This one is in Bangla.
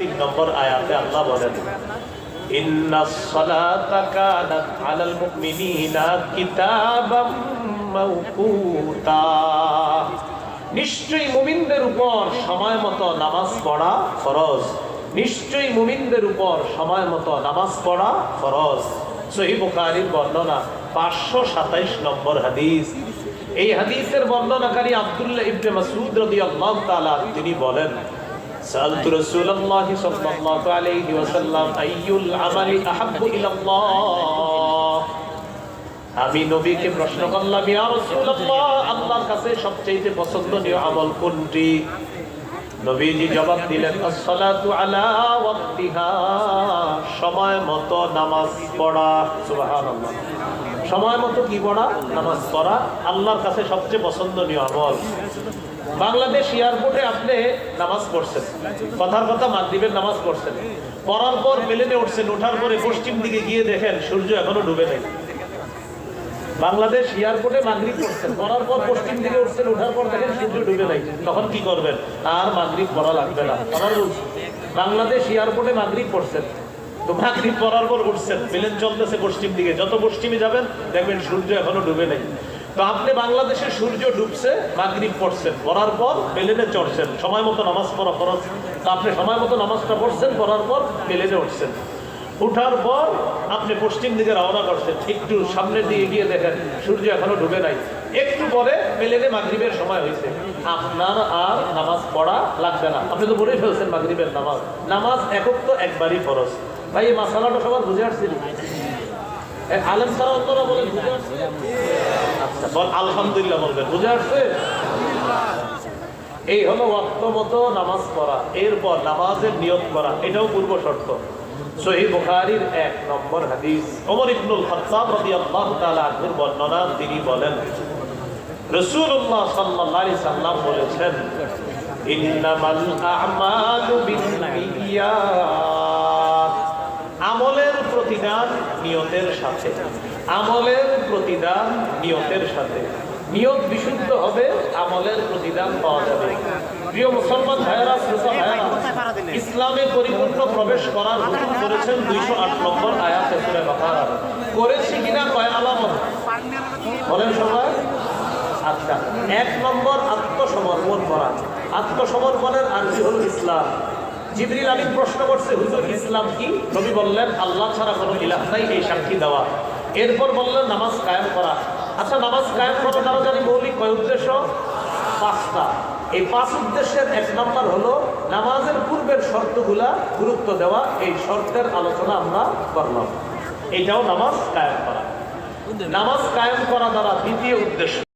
তিন নম্বর আয়াতে আল্লাহ বলেন নিশ্চয়ই উপর সময় মতো নামাজ পড়া পাঁচশো সাতাইশ নম্বর হাদিস। এই হাদিসের বর্ণনাকারী আব্দুল্লাহ তাআলা তিনি বলেন سألت رسول الله صلى الله عليه وسلم أي العمل أحب إلى الله আমি নবীকে প্রশ্ন করলাম ইয়া রাসূলুল্লাহ আল্লাহর কাছে সবচেয়ে পছন্দনীয় আমল কোনটি নবীজি জবাব দিলেন, আসসালাতু আলা ওয়াক্তিহা। সময় মতো নামাজ পড়া, সুবহানাল্লাহ। সময় মতো কি পড়া? নামাজ পড়া, আল্লাহর কাছে সবচেয়ে পছন্দনীয় আমল। বাংলাদেশ এয়ারপোর্টে আপনি নামাজ পড়ছেন, কথার কথা মাগরিবের নামাজ পড়ছেন। পড়ার পর প্লেনে উঠছেন ওঠার পরে পশ্চিম দিকে গিয়ে দেখেন, সূর্য এখনও ডুবে নেই। বাংলাদেশ এয়ারপোর্টে মাগরিব পড়ছেন পড়ার পর পশ্চিম দিকে উঠছেন ওঠার পর দেখেন সূর্য ডুবে নাই তখন কি করবেন? আর মাগরিব পড়া লাগবে না। আমার বলছি বাংলাদেশ এয়ারপোর্টে মাগরিব পড়ছেন তো মাগরিব পড়ার পর উঠছেন। প্লেন চলতেছে পশ্চিম দিকে। যত পশ্চিমে যাবেন, দেখবেন সূর্য এখনও ডুবে নাই। তো আপনি বাংলাদেশে সূর্য ডুবছে, মাগরিব পড়ছেন। পড়ার পর প্লেনে চড়ছেন। সময় মতো নামাজ পড়া খরচ তো আপনি সময় মতো নামাজটা পড়ছেন, পড়ার পর প্লেনে উঠছেন। উঠার পর আপনি পশ্চিম দিকে রওনা করছেন। একটু সামনের দিকে গিয়ে দেখেন, সূর্য এখনও ডুবে নাই। একটু পরে মেলেনে মাগরিবের সময় হয়েছে। আপনার আর নামাজ পড়া লাগবে না। আপনি তো বলেই ফেলছেন মাগরিবের নামাজ। নামাজ একক তো একবারই ফরজ। ভাই, এই মাসালাটা সবার বুঝে আসছিল আলেম সারা অন্যরা বলেন আচ্ছা বল, আলহামদুলিল্লাহ বলবেন। বুঝে আসছে? এই হলো ওয়াক্ত মতো নামাজ পড়া। এরপর নামাজের নিয়ত করা। এটাও পূর্ব শর্ত। সহি এক নম্বর হাদিস। ওমর ইবনুল খাত্তাব রাদিয়াল্লাহু তাআলা আনহুর বর্ণনা তিনি বলেন, রাসূলুল্লাহ সাল্লাল্লাহু আলাইহি সাল্লাম বলেছেন, ইন্নামাল আ'মালু বিন্নিয়াত আমলের প্রতিদান নিয়তের সাথে। আমলের প্রতিদান নিয়তের সাথে। নিয়ত বিশুদ্ধ হবে, আমলের প্রতিদান পাওয়া যাবে। প্রিয় মুসলমান ভাইয়েরা, শ্রোতা ভাইয়েরা, ইসলামে পরিপূর্ণ প্রবেশ করার হুকুম করেছেন দুইশো আট নম্বর আয়াতে সুরে বাকারা। করেছি কিনা কয় আলামত বলেন সবাই। আচ্ছা এক নম্বর আত্মসমর্পণ করা। আত্মসমর্পণের আর্জি হল ইসলাম। জিবরিল আলী প্রশ্ন করছে, হুজুর, ইসলাম কি? নবী বললেন, আল্লাহ ছাড়া কোনো ইলাহ নাই এই সাক্ষী দেওয়া। এরপর বললেন, নামাজ কায়েম করা। আচ্ছা নামাজ কায়েম করা তারা জানি মৌলিক কয় উদ্দেশ্য? পাঁচটা। এই পাঁচ উদ্দেশ্যের এক নম্বর হলো, নামাজের পূর্বের শর্তগুলা গুরুত্ব দেওয়া। এই শর্তের আলোচনা আমরা করলাম। এটাও নামাজ কায়েম করা। নামাজ কায়েম করা দ্বারা দ্বিতীয় উদ্দেশ্য